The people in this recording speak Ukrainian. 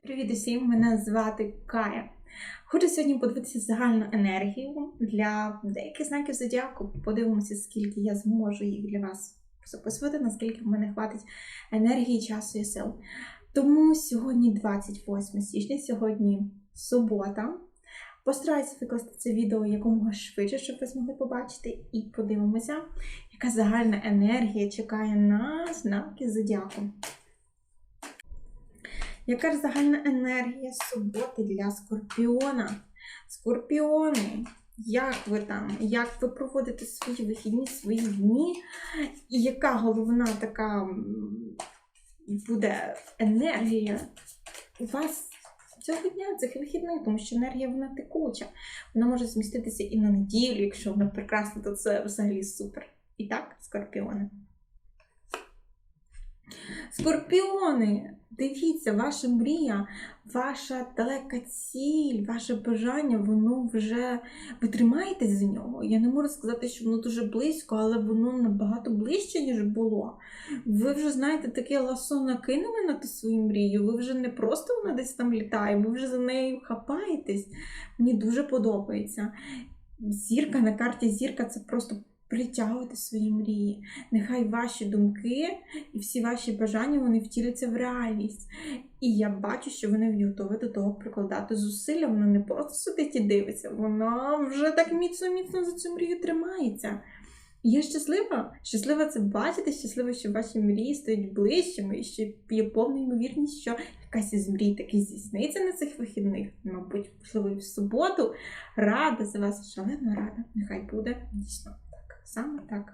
Привіт усім! Мене звати Кая. Хочу сьогодні подивитися загальну енергію для деяких знаків зодіаку. Подивимося, скільки я зможу їх для вас записувати, наскільки в мене хватить енергії, часу і сил. Тому сьогодні 28 січня, сьогодні субота. Постараюся викласти це відео якомога швидше, щоб ви змогли побачити, і подивимося, яка загальна енергія чекає на знаки зодіаку. Яка ж загальна енергія суботи для скорпіона? Скорпіони, як ви там? Як ви проводите свої вихідні, свої дні? І яка головна така буде енергія у вас цього дня, цих вихідних, тому що енергія вона текуча. Вона може зміститися і на неділю, якщо вона прекрасна, то це взагалі супер. І так, скорпіони. Скорпіони, дивіться, ваша мрія, ваша далека ціль, ваше бажання, воно вже ви тримаєтесь за нього. Я не можу сказати, що воно дуже близько, але воно набагато ближче, ніж було. Ви вже знаєте, таке ласо накинули на ту свою мрію. Ви вже не просто вона десь там літає, ви вже за нею хапаєтесь. Мені дуже подобається. Зірка на карті зірка це просто притягувати свої мрії. Нехай ваші думки і всі ваші бажання вони втіляться в реальність. І я бачу, що вони готові до того прикладати зусилля. Вона не просто сидить і дивиться, вона вже так міцно-міцно за цю мрію тримається. Я щаслива, щаслива це бачити, щаслива, що ваші мрії стають ближчими, і що є повна ймовірність, що якась із мрій таки здійсниться на цих вихідних, мабуть, можливо, в суботу. Рада за вас, шалено рада. Нехай буде дійсно. Саме так.